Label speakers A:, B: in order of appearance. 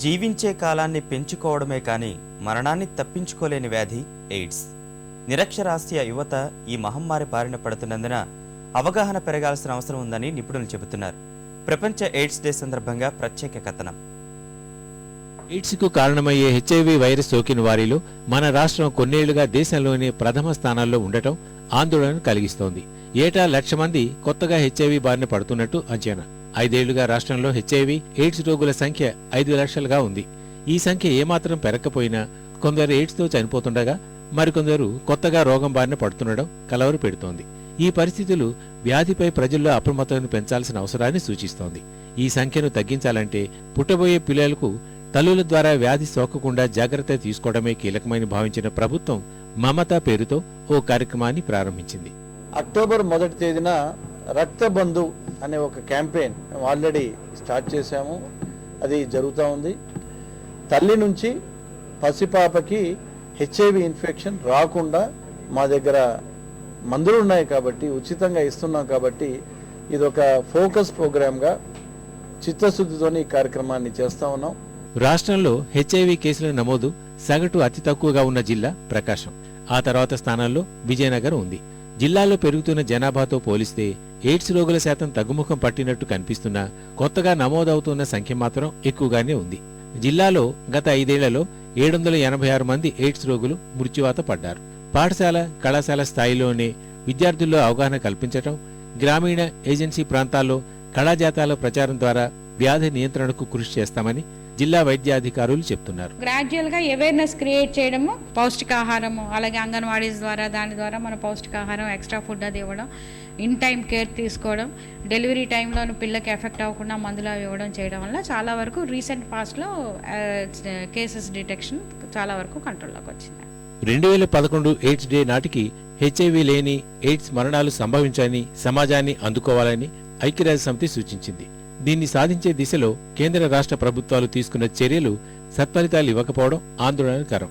A: జీవించే కాలాన్ని పెంచుకోవడమే కానీ మరణాన్ని తప్పించుకోలేని వ్యాధి ఎయిడ్స్. నిరక్షరాస్య యువత ఈ మహమ్మారి బారిన పడుతున్నందున అవగాహన పెరగాల్సిన అవసరం ఉందని నిపుణులు చెబుతున్నారు. ప్రపంచ ఎయిడ్స్ డే సందర్భంగా ప్రత్యేక కథనం.
B: ఎయిడ్స్కు కారణమయ్యే హెచ్ఐవి వైరస్ సోకిన వారిలో మన రాష్ట్రం కొన్నేళ్ళుగా దేశంలోనే ప్రథమ స్థానాల్లో ఉండటం ఆందోళన కలిగిస్తోంది. ఏటా లక్ష మంది కొత్తగా హెచ్ఐవి బారిన పడుతున్నట్టు అంచనా. ఐదేళ్ళుగా రాష్ట్రంలో హెచ్ఐవి ఎయిడ్స్ రోగుల సంఖ్య ఐదు లక్షలుగా ఉంది. ఈ సంఖ్య ఏమాత్రం పెరగకపోయినా కొందరు ఎయిడ్స్తో చనిపోతుండగా మరికొందరు కొత్తగా రోగం బారిన పడుతుండడం కలవరు పెడుతోంది. ఈ పరిస్థితులు వ్యాధిపై ప్రజల్లో అప్రమత్తతను పెంచాల్సిన అవసరాన్ని సూచిస్తోంది. ఈ సంఖ్యను తగ్గించాలంటే పుట్టబోయే పిల్లలకు తల్లుల ద్వారా వ్యాధి సోకకుండా జాగ్రత్త తీసుకోవడమే కీలకమని భావించిన ప్రభుత్వం మమత పేరుతో ఓ కార్యక్రమాన్ని ప్రారంభించింది.
C: అక్టోబర్ మొదటి తేదీన రక్త బంధు అనే ఒక క్యాంపెయిన్ మేము ఆల్రెడీ స్టార్ట్ చేశాము. అది జరుగుతూ ఉంది. తల్లి నుంచి పసిపాపకి హెచ్ఐవి ఇన్ఫెక్షన్ రాకుండా మా దగ్గర మందులు ఉన్నాయి కాబట్టి ఉచితంగా ఇస్తున్నాం కాబట్టి ఇది ఒక ఫోకస్ ప్రోగ్రామ్గా చిత్తశుద్ధితోని ఈ కార్యక్రమాన్ని చేస్తా ఉన్నాం.
B: రాష్ట్రంలో హెచ్ఐవి కేసుల నమోదు సగటు అతి తక్కువగా ఉన్న జిల్లా ప్రకాశం. ఆ తర్వాత స్థానాల్లో విజయనగరం ఉంది. జిల్లాలో పెరుగుతున్న జనాభాతో పోలిస్తే ఎయిడ్స్ రోగుల శాతం తగ్గుముఖం పట్టినట్టు కనిపిస్తున్నా కొత్తగా నమోదవుతున్న సంఖ్య మాత్రం ఎక్కువగానే ఉంది. జిల్లాలో గత ఐదేళ్ళలో ఏడు వందల ఎనభై ఆరు మంది ఎయిడ్స్ రోగులు మృత్యువాత పడ్డారు. పాఠశాల కళాశాల స్థాయిలోనే విద్యార్థుల్లో అవగాహన కల్పించటం గ్రామీణ ఏజెన్సీ ప్రాంతాల్లో కళాజాతాల ప్రచారం ద్వారా వ్యాధి నియంత్రణకు కృషి చేస్తామని జిల్లా వైద్యాధికారులు చెప్తున్నారు.
D: గ్రాడ్యువల్గా అవేర్నెస్ క్రియేట్ చేయడము పౌష్టికాహారము అలాగే అంగన్వాడీస్ ద్వారా దాని ద్వారా మన పౌష్టికాహారం ఎక్స్ట్రా ఫుడ్ అది ఇవ్వడం ఇన్ టైం కేర్ తీసుకోవడం డెలివరీ టైంలో పిల్లకి ఎఫెక్ట్ అవ్వకుండా మందులు అవి ఇవ్వడం చేయడం వల్ల చాలా వరకు రీసెంట్ పాస్ట్లో కేసెస్ డిటెక్షన్ చాలా వరకు కంట్రోల్లోకి వచ్చింది.
B: రెండు వేల పదకొండు ఎయిడ్స్ డే నాటికి హెచ్ఐవి లేని ఎయిడ్స్ మరణాలు సంభవించని సమాజాన్ని అందుకోవాలని ఐక్యరాజ్య సమితి సూచించింది. దీన్ని సాధించే దిశలో కేంద్ర రాష్ట్ర ప్రభుత్వాలు తీసుకున్న చర్యలు సత్ఫలితాలు ఇవ్వకపోవడం ఆందోళనకరం.